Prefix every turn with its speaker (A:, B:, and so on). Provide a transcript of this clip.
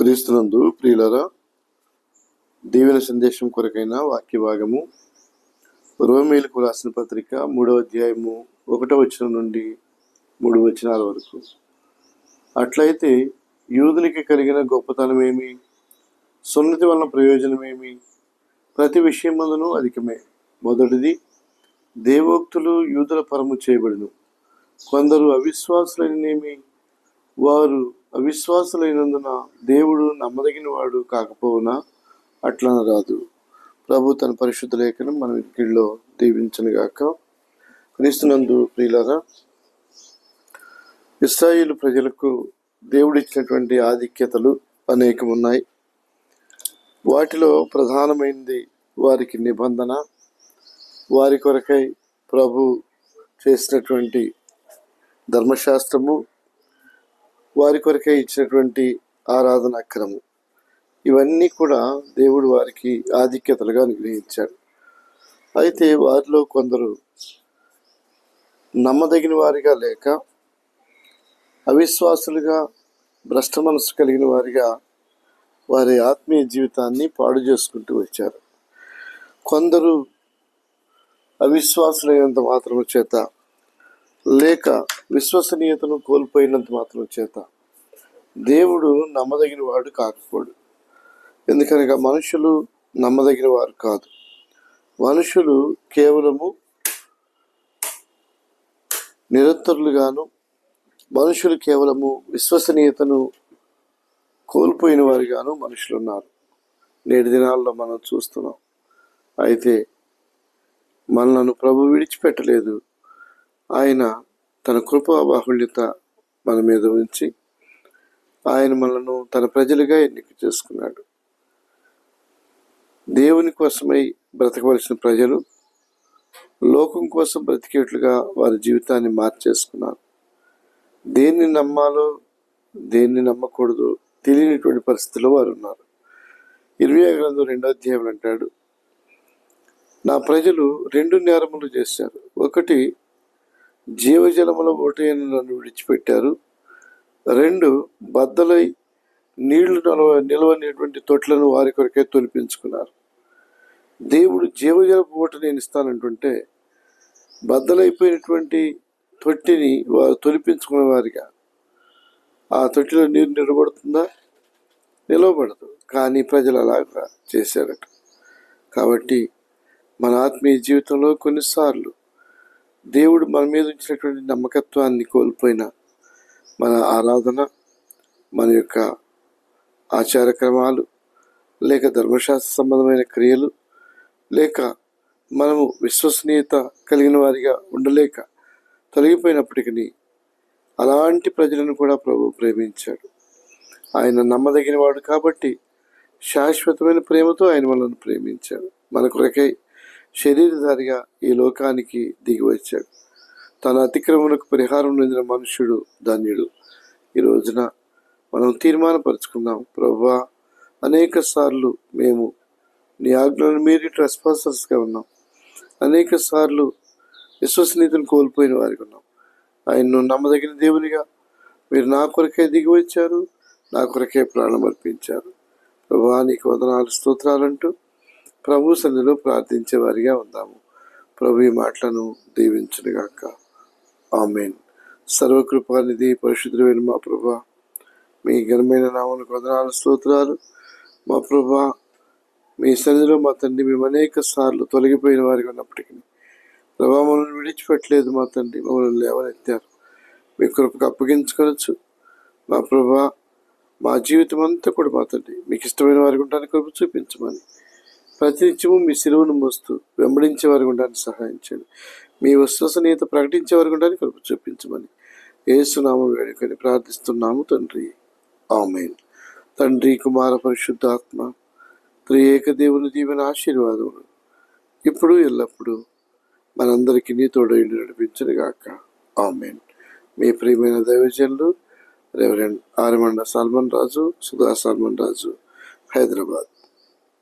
A: క్రీస్తునందు ప్రియులరా దీవెన సందేశం కొరకైన వాక్య భాగము రోమేలకు రాసిన పత్రిక మూడవ అధ్యాయము ఒకటో వచనం నుండి మూడు వచనాల వరకు. అట్లయితే యూదునికి కలిగిన గొప్పతనమేమి సున్నతి వలన ప్రయోజనమేమి ప్రతి విషయమందును అధికమే. మొదటిది దేవోక్తులు యూదుల పరము చేయబడును. కొందరు అవిశ్వాసులనేమి వారు అవిశ్వాసులైనందున దేవుడు నమ్మదగిన వాడు కాకపోవునా? అట్లా రాదు. ప్రభు తన పరిశుద్ధ లేఖనం మన ఇంటిలో దీవించనుగాక. క్రీస్తునందు ప్రియులరా ఇస్రాయిల్ ప్రజలకు దేవుడిచ్చినటువంటి ఆధిక్యతలు అనేకం ఉన్నాయి వాటిలో ప్రధానమైనది వారికి నిబంధన. వారి కొరకై ప్రభు చేసినటువంటి ధర్మశాస్త్రము వారి కొరకే ఇచ్చినటువంటి ఆరాధన అక్రము ఇవన్నీ కూడా దేవుడు వారికి ఆధిక్యతలుగా అనుగ్రహించాడు. అయితే వారిలో కొందరు నమ్మదగిన వారిగా లేక అవిశ్వాసులుగా భ్రష్ట మనసు కలిగిన వారిగా వారి ఆత్మీయ జీవితాన్ని పాడు చేసుకుంటూ వచ్చారు. కొందరు అవిశ్వాసులైనంత మాత్రం చేత లేక విశ్వసనీయతను కోల్పోయినంత మాత్రం చేత. దేవుడు నమ్మదగిన వాడు కాకపోడు ఎందుకనగా మనుషులు నమ్మదగిన వారు కాదు. మనుషులు కేవలము నిరంతరులుగాను మనుషులు కేవలము విశ్వసనీయతను కోల్పోయిన వారిగాను మనుషులు ఉన్నారు నేటి దినాల్లో మనం చూస్తున్నాం. అయితే మనలను ప్రభు విడిచిపెట్టలేదు. ఆయన తన కృపా బాహుళ్యత మన మీద ఉంచి ఆయన మనను తన ప్రజలుగా ఎన్నిక చేసుకున్నాడు. దేవుని కోసమై బ్రతకవలసిన ప్రజలు లోకం కోసం బ్రతికేట్లుగా వారి జీవితాన్ని మార్చేసుకున్నారు. దేన్ని నమ్మాలో దేన్ని నమ్మకూడదు తెలియనటువంటి పరిస్థితిలో వారు ఉన్నారు ఇరవై గ్రంథం రెండో అధ్యాయం అంటాడు నా ప్రజలు రెండు నేరములు చేశారు. ఒకటి జీవజలముల ఒకటైన నన్ను విడిచిపెట్టారు. రెండు బద్దలై నీళ్ళు నిలవ నిలవనేటువంటి తొట్లను వారి కొరకే తొలిపించుకున్నారు. దేవుడు జీవజలపు ఓట నేను ఇస్తానంటుంటే బద్దలైపోయినటువంటి తొట్టిని వారు తొలిపించుకునే వారిగా ఆ తొట్టిలో నీరు నిలబడుతుందా? నిలవబడదు. కానీ ప్రజలు అలాగా చేశారట. కాబట్టి మన ఆత్మీయ జీవితంలో కొన్నిసార్లు దేవుడు మన మీద ఉంచినటువంటి నమ్మకత్వాన్ని కోల్పోయిన మన ఆరాధన మన యొక్క ఆచారక్రమాలు లేక ధర్మశాస్త్ర సంబంధమైన క్రియలు లేక మనము విశ్వసనీయత కలిగిన వారిగా ఉండలేక తొలగిపోయినప్పటికీ అలాంటి ప్రజలను కూడా ప్రభు ప్రేమించాడు. ఆయన నమ్మదగిన వాడు కాబట్టి శాశ్వతమైన ప్రేమతో ఆయన మనల్ని ప్రేమించాడు. మన కొరకై శరీరధారిగా ఈ లోకానికి దిగి వచ్చాడు తన అతిక్రమణకు పరిహారం పొందిన మనుష్యుడు ధన్యుడు. ఈ రోజున మనం తీర్మానపరుచుకుందాం. ప్రభా అనేక సార్లు మేము నీ ఆజ్ఞలను మీరి ట్రెస్పాసర్స్గా ఉన్నాం. అనేక సార్లు విశ్వసనీయతను కోల్పోయిన వారికి ఉన్నాం. ఆయన్ను నమ్మదగిన దేవునిగా మీరు నా కొరకే దిగి వచ్చారు నా కొరకే ప్రాణం అర్పించారు ప్రభా నీకు వదనాలు స్తోత్రాలంటూ ప్రభు సన్నిలో ప్రార్థించే వారిగా ఉందాము. ప్రభు ఈ మాటలను దీవించునుగాక ఆమెన్. సర్వకృపానిధి పరిశుద్ధులైన మా ప్రభా మీ ఘనమైన నామను కొందనాలు స్తోత్రాలు. మా ప్రభా మీ సన్నిధిలో మా తండ్రి మేము అనేక సార్లు తొలగిపోయిన వారిగా ఉన్నప్పటికీ ప్రభా మమ్మల్ని విడిచిపెట్టలేదు మా తండ్రి మమ్మల్ని లేవనెత్తారు. మీ కృపకు అప్పగించుకోవచ్చు మా ప్రభా మా జీవితం అంతా కూడా మా తండ్రి మీకు ఇష్టమైన వారికి ఉంటానికి కృప చూపించమని ప్రతినిత్యము మీ సిలువను మోస్తూ వెంబడించే వారికి ఉండడానికి సహాయించండి మీ విశ్వసనీయత ప్రకటించే వారికి ఉండడానికి కృప చూపించమని ఏసునామం వేడుకొని ప్రార్థిస్తున్నాము తండ్రి. ఆమెన్. తండ్రి కుమార పరిశుద్ధాత్మ త్రియేక దేవుని దీవెన ఆశీర్వాదములు ఇప్పుడు ఎల్లప్పుడూ మనందరికీ నీ తోడైండి నడిపించను గాక ఆమెన్. మీ ప్రియమైన దైవజనులు రెవరెండ్ ఆరమండ సల్మన్ రాజు సుధా సల్మన్ రాజు హైదరాబాద్.